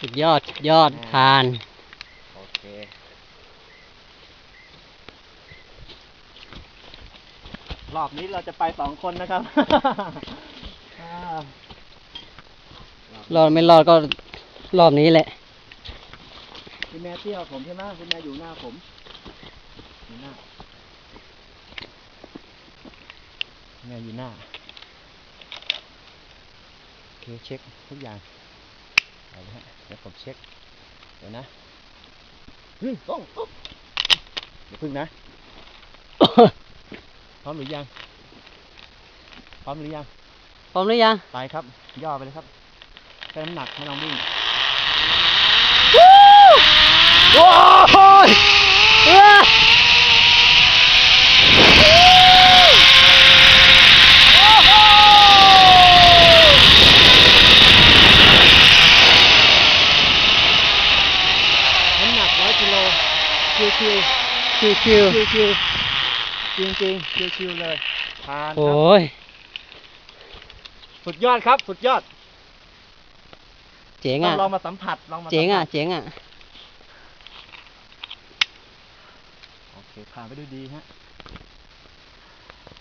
สุดยอดสุดยอดผ่าน โอเค รอบนี้เราจะไปสองคนนะครับ อ่ารอดไม่รอดก็รอบนี้แหละ คุณแม่เตี้ยผมใช่ไหมคุณแม่อยู่หน้าผมอยู่หน้าแม่อยู่หน้าโอเคเช็คทุกอย่าง เอาละฮะเดี๋ยวผมเช็คเดี๋ยวนะเฮ้ยต้องต้องเดี๋ยวพึ่งนะ พร้อมหรือยัง พร้อมหรือยัง พร้อมหรือยัง ไปครับ ย่อไปเลยครับแค่น้ำหนักไม่ต้องวิ่งโอ้ยเอ้อ น้ำหนักร้อยกิโล คิวคิวคิวคิวคิวคิวจริงจริงคิวคิวเลยผ่านคโอ้รับยสุดยอดครับ สุดยอด เจ๋งต้ออะงลองมาสัมผัสลองมาเจ๋งอะสัมผัสเจ๋งอะโอเคผ่านไปด้วยดีฮะ